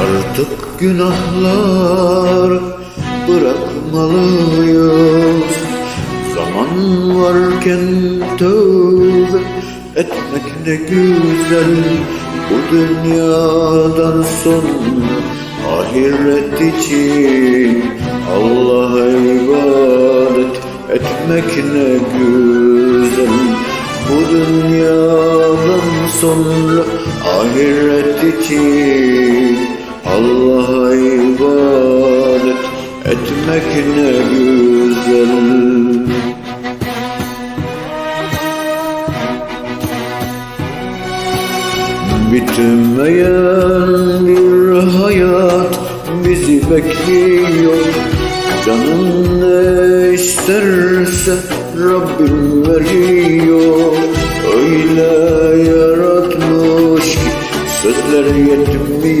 Artık günahlar bırakmalıyız. Zaman varken tövbe etmek ne güzel. Bu dünyadan son ahiret için Allah'a ibadet etmek ne güzel. Bu dünyadan sonra ahiret için etmek ne güzel Bitmeyen bir hayat bizi bekliyor. Canın ne isterse Rabbim veriyor. Öyle yaratmış ki sözler yetmiyor